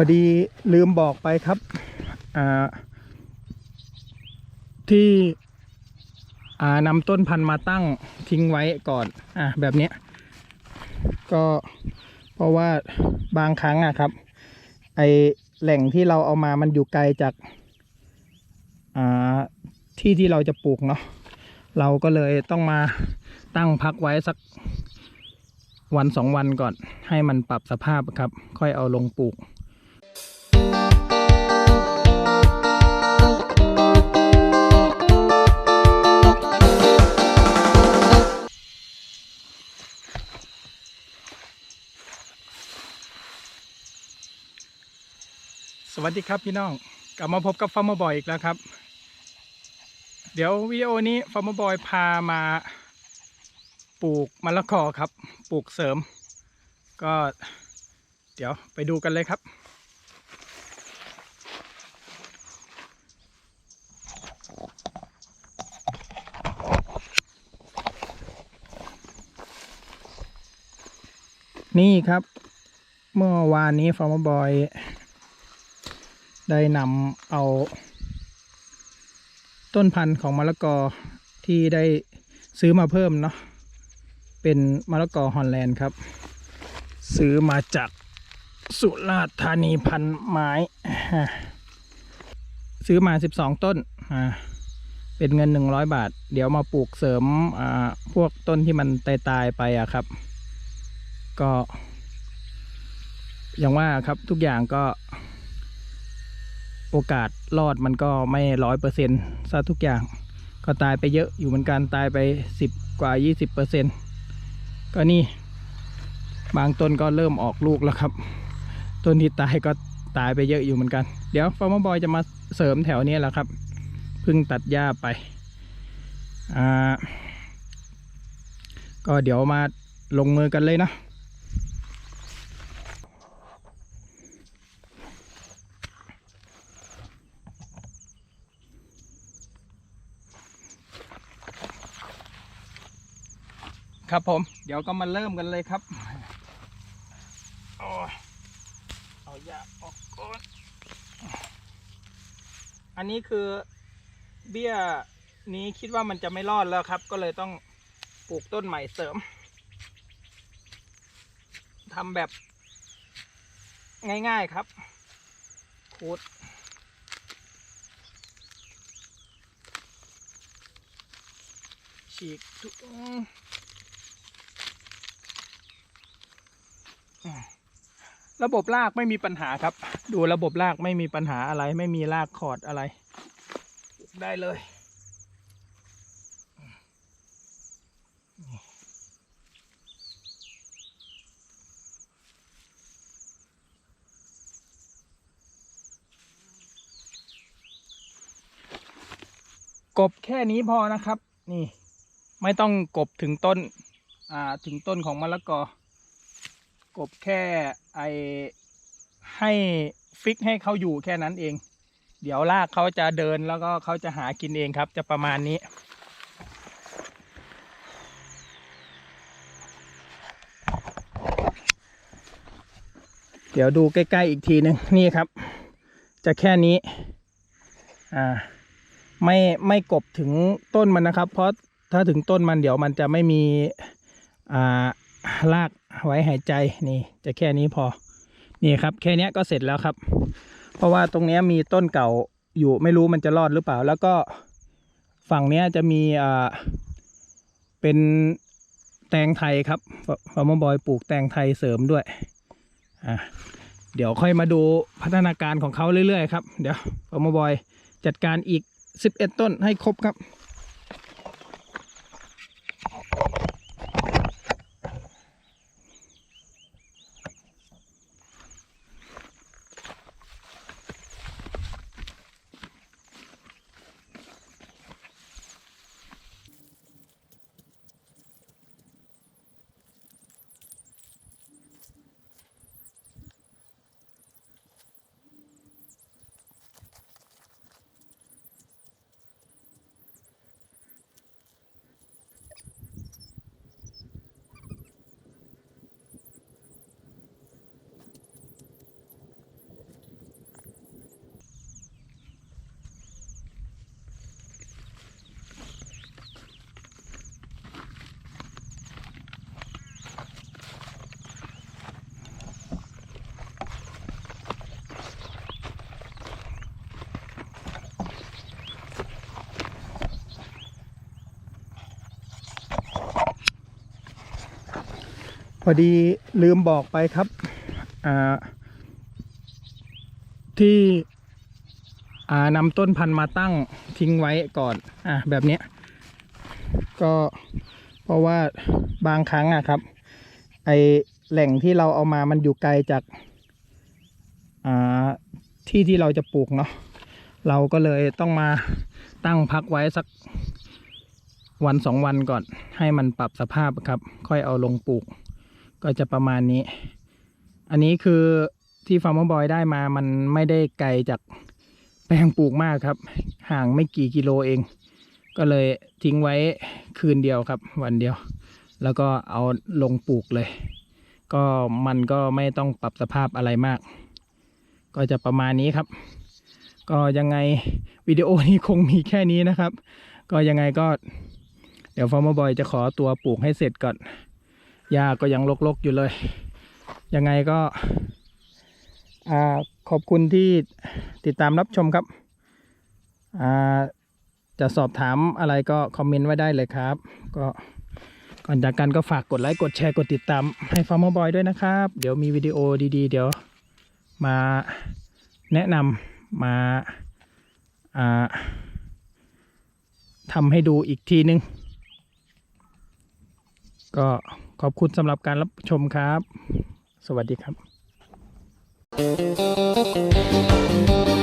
พอดีลืมบอกไปครับที่นำต้นพันธุ์มาตั้งทิ้งไว้ก่อนอะแบบนี้ก็เพราะว่าบางครั้งอะครับ ไอแหล่งที่เราเอามามันอยู่ไกลจากาที่ที่เราจะปลูกเนาะเราก็เลยต้องมาตั้งพักไว้สักวันสองวันก่อน ให้มันปรับสภาพครับ ค่อยเอาลงปลูก วัสดีครับพี่น้อง กลับมาพบกับฟาร์มบอยอีกแล้วครับ เดี๋ยววิดีโอนี้ฟาร์มบอยพามาปลูกมะละกอครับ ปลูกเสริม ก็ เดี๋ยวไปดูกันเลยครับ นี่ครับ เมื่อวานนี้ฟาร์มบอย ได้นำเอาต้นพันธุ์ของมะละกอที่ได้ซื้อมาเพิ่มเนาะเป็นมะละกอฮอลแลนด์ครับ ซื้อมาจากสุราษฎร์ธานีพันไม้ ซื้อมา 12 ต้นเป็นเงิน 100 บาท เดี๋ยวมาปลูกเสริมพวกต้นที่มันตายตายๆไปอะครับ ก็ อย่างว่าครับทุกอย่างก็ โอกาสรอดมันก็ไม่ร้อยเปอร์เซ็นต์ซะทุกอย่าง ก็ตายไปเยอะอยู่เหมือนกันตายไปสิบกว่ายี่สิบเปอร์เซ็นต์ก็นี่ บางต้นก็เริ่มออกลูกแล้วครับ ต้นที่ตายก็ตายไปเยอะอยู่เหมือนกัน เดี๋ยวฟาร์มบอยจะมาเสริมแถวนี้แหละครับเพิ่งตัดหญ้าไปอ่าก็เดี๋ยวมาลงมือกันเลยนะ ครับผม เดี๋ยวก็มาเริ่มกันเลยครับโอ้เอายาออกก่อนอันนี้คือเบี้ยนี้คิดว่ามันจะไม่รอดแล้วครับ ก็เลยต้องปลูกต้นใหม่เสริมทำแบบง่ายๆครับคูดฉีกทุก ระบบรากไม่มีปัญหาครับ ดูระบบรากไม่มีปัญหาอะไร ไม่มีรากขอดอะไร ได้เลยกบแค่นี้พอนะครับ นี่ ไม่ต้องกบถึงต้น อ่า ถึงต้นของมะละกอ กบแค่ไอให้ฟิกให้เขาอยู่แค่นั้นเอง เดี๋ยวลากเขาจะเดินแล้วก็เขาจะหากินเองครับ จะประมาณนี้ เดี๋ยวดูใกล้ ๆ อีกทีหนึ่งนี่ครับ จะแค่นี้ อ่า ไม่ไม่กบถึงต้นมันนะครับ เพราะถ้าถึงต้นมันเดี๋ยวมันจะไม่มี อ่าราก ไว้หายใจนี่จะแค่นี้พอ นี่ครับ แค่นี้ก็เสร็จแล้วครับ เพราะว่าตรงนี้มีต้นเก่าอยู่ไม่รู้มันจะรอดหรือเปล่า แล้วก็ฝั่งนี้จะมีอ่าเป็นแตงไทยครับฟาร์มบอยปลูกแตงไทยเสริมด้วยอ่าเดี๋ยวค่อยมาดูพัฒนาการของเขาเรื่อยๆครับ เดี๋ยวฟาร์มบอยจัดการอีก 11 ต้นให้ครบครับ อดีลืมบอกไปครับที่นำต้นพันธุ์มาตั้งทิ้งไว้ก่อนอะแบบนี้ก็เพราะว่าบางครั้งอะครับไอแหล่งที่เราเอามามันอยู่ไกลจากาที่ที่เราจะปลูกเนาะเราก็เลยต้องมาตั้งพักไว้สักวันสองวันก่อน ให้มันปรับสภาพครับ ค่อยเอาลงปลูก ก็จะประมาณนี้ อันนี้คือที่ฟาร์มบอยได้มามันไม่ได้ไกลจากแปลงปลูกมากครับ ห่างไม่กี่กิโลเอง ก็เลยทิ้งไว้คืนเดียวครับ วันเดียว แล้วก็เอาลงปลูกเลย ก็มันก็ไม่ต้องปรับสภาพอะไรมาก ก็จะประมาณนี้ครับ ก็ยังไงวิดีโอนี้คงมีแค่นี้นะครับ ก็ยังไงก็ เดี๋ยวฟอร์มบอยจะขอตัวปลูกให้เสร็จก่อน หญ้าก็ยังรกๆอยู่เลย ยังไงก็ขอบคุณที่ติดตามรับชมครับ จะสอบถามอะไรก็คอมเมนต์ไว้ได้เลยครับ ก็ก่อนจากกันก็ฝากกดไลค์กดแชร์กดติดตามให้ฟาร์มบอยด้วยนะครับ เดี๋ยวมีวิดีโอดีๆ เดี๋ยวมาแนะนำมาอ่าทำให้ดูอีกทีนึง ก็ ขอบคุณสำหรับการรับชมครับ สวัสดีครับ